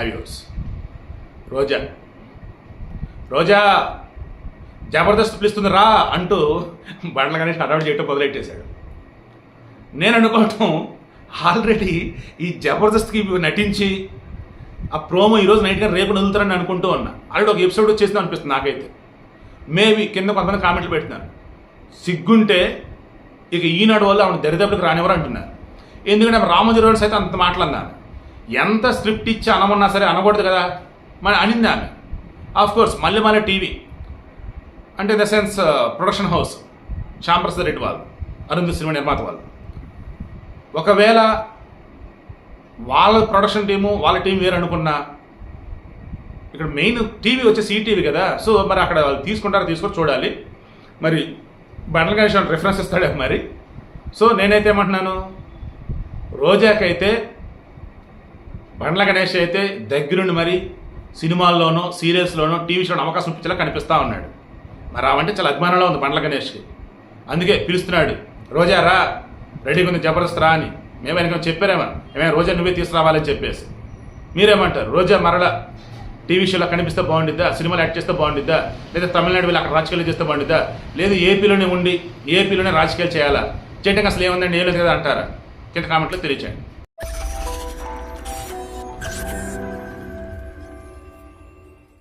హైవ్యూర్స్ రోజా. రోజా జబర్దస్త్ పిలుస్తుంది రా అంటూ బండ్ల గణేష్ హడావుడి చేయటం మొదలెట్టేశాడు. నేను అనుకోవటం ఆల్రెడీ ఈ జబర్దస్త్కి నటించి ఆ ప్రోమో ఈరోజు నైట్గా రేపు వదులుతారని అనుకుంటూ ఉన్నా. ఆల్రెడీ ఒక ఎపిసోడ్ వచ్చేసింది అనిపిస్తుంది నాకైతే. మేబీ కింద కొంతమంది కామెంట్లు పెడుతున్నారు. సిగ్గుంటే ఇక ఈనాడు వల్ల ఆవిడ దరిదాపులకు రానివ్వరు అంటున్నారు. ఎందుకంటే ఆమె రామోజీరావు అయితే అంత మాట్లాడినాను ఎంత స్క్రిప్ట్ ఇచ్చి అనమన్నా సరే అనకూడదు కదా? మరి అనింది ఆమె. ఆఫ్ కోర్స్ మళ్ళీ మళ్ళీ టీవీ. అంటే in the sense production house Shyamprasad Reddy వాళ్ళు అరుంధ సినిమా నిర్మాత వాళ్ళు. ఒకవేళ వాళ్ళ ప్రొడక్షన్ టీము వాళ్ళ టీం వేరు అనుకున్నా ఇక్కడ మెయిన్ టీవీ వచ్చేసి ఈటీవీ కదా సో మరి అక్కడ వాళ్ళు తీసుకుంటారో తీసుకొని చూడాలి. మరి బండల గణేష్ రిఫరెన్స్ ఇస్తాడే మరి. సో నేనైతే ఏమంటున్నాను రోజాకైతే బండ్ల గణేష్ అయితే దగ్గరుండి మరి సినిమాల్లోనో సీరియల్స్లోనో టీవీ షోలో అవకాశం ఇప్పించేలా కనిపిస్తూ ఉన్నాడు. మరి అవంటే చాలా అభిమానంలో ఉంది బండ్ల గణేష్కి అందుకే పిలుస్తున్నాడు రోజా రా రెడీగా ఉంది జబర్దస్త్ రా అని. మేము వెనక చెప్పారేమో ఏమైనా రోజా నువ్వే తీసుకురావాలని చెప్పేసి. మీరేమంటారు రోజా మరల టీవీ షోలో కనిపిస్తే బాగుండిద్దా సినిమాలు యాక్ట్ చేస్తే బాగుండిద్దా లేదా తమిళనాడు వెళ్ళి అక్కడ రాజకీయాలు చేస్తే బాగుండిద్దా లేదు ఏపీలోనే ఉండి ఏపీలోనే రాజకీయాలు చేయాలా? చేయడానికి అసలు ఏముందండి ఏం లేదు కదా అంటారా? కింద కామెంట్లో తెలియచేయండి.